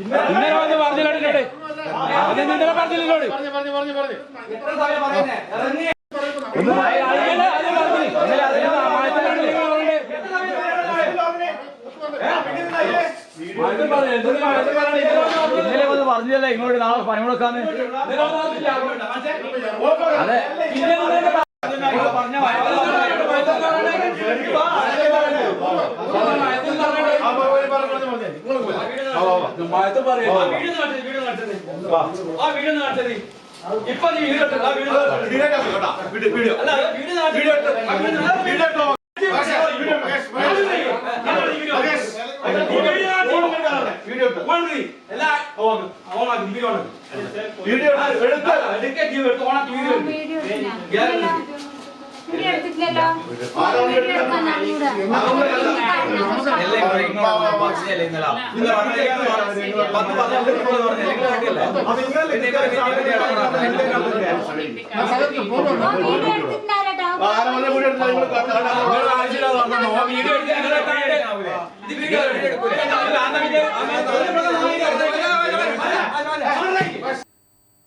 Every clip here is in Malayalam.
ഇന്നലെ വന്ന് പറഞ്ഞില്ലോടെ അത് ഇന്നലെ പറഞ്ഞില്ലോട് ഇന്നലെ വന്ന് പറഞ്ഞില്ല ഇങ്ങോട്ട് നാളെ പണി കൊടുക്കാന്ന് അതെ. ഇപ്പൊ നീ വീട് വീട് ആ വീഡിയോ. അല്ല, വീഡിയോ നാട്ടിൽ- ആ വീഡിയോ നാ- വീഡിയോ എടുത്തോ. വീഡിയോ. വീഡിയോ എടുത്തിട്ടില്ലല്ലോ. വീഡിയോ എടുക്കാൻ അറിഞ്ഞൂടാ. ആ വീഡിയോ എടുത്തിട്ടില്ലാലോ. വീഡിയോ എടുത്ത് നിങ്ങളെ കാണണ്ടേ? ഇത് വീഡിയോ എടുക്കൂലേ? അല്ല, അന്ന് വീഡിയോ-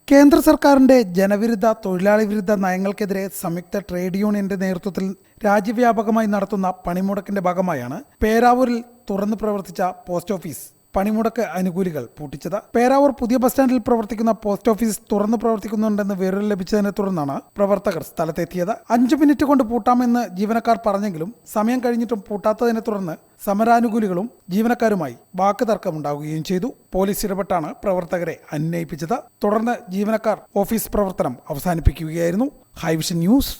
കേന്ദ്ര സർക്കാരിന്റെ ജനവിരുദ്ധ തൊഴിലാളി വിരുദ്ധ നയങ്ങൾക്കെതിരെ സംയുക്ത ട്രേഡ് യൂണിയന്റെ നേതൃത്വത്തിൽ രാജ്യവ്യാപകമായി നടത്തുന്ന പണിമുടക്കിന്റെ ഭാഗമായാണ് പേരാവൂരിൽ തുറന്നു പ്രവർത്തിച്ച പോസ്റ്റ് ഓഫീസ്. പണിമുടക്ക് അനുകൂലികൾ പൂട്ടിച്ചത്. പേരാവൂർ പുതിയ ബസ് സ്റ്റാൻഡിൽ പ്രവർത്തിക്കുന്ന പോസ്റ്റ് ഓഫീസ് തുറന്നു പ്രവർത്തിക്കുന്നുണ്ടെന്ന് വിവരം ലഭിച്ചതിനെ തുടർന്നാണ് പ്രവർത്തകർ സ്ഥലത്തെത്തിയത്. അഞ്ചു മിനിറ്റ് കൊണ്ട് പൂട്ടാമെന്ന് ജീവനക്കാർ പറഞ്ഞെങ്കിലും സമയം കഴിഞ്ഞിട്ടും പൂട്ടാത്തതിനെ തുടർന്ന് സമരാനുകൂലികളും ജീവനക്കാരുമായി വാക്ക് തർക്കമുണ്ടാവുകയും ചെയ്തു. പോലീസ് ഇടപെട്ടാണ് പ്രവർത്തകരെ അന്വയിപ്പിച്ചത്. തുടർന്ന് ജീവനക്കാർ ഓഫീസ് പ്രവർത്തനം അവസാനിപ്പിക്കുകയായിരുന്നു. High vision news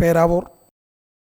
Peravoor.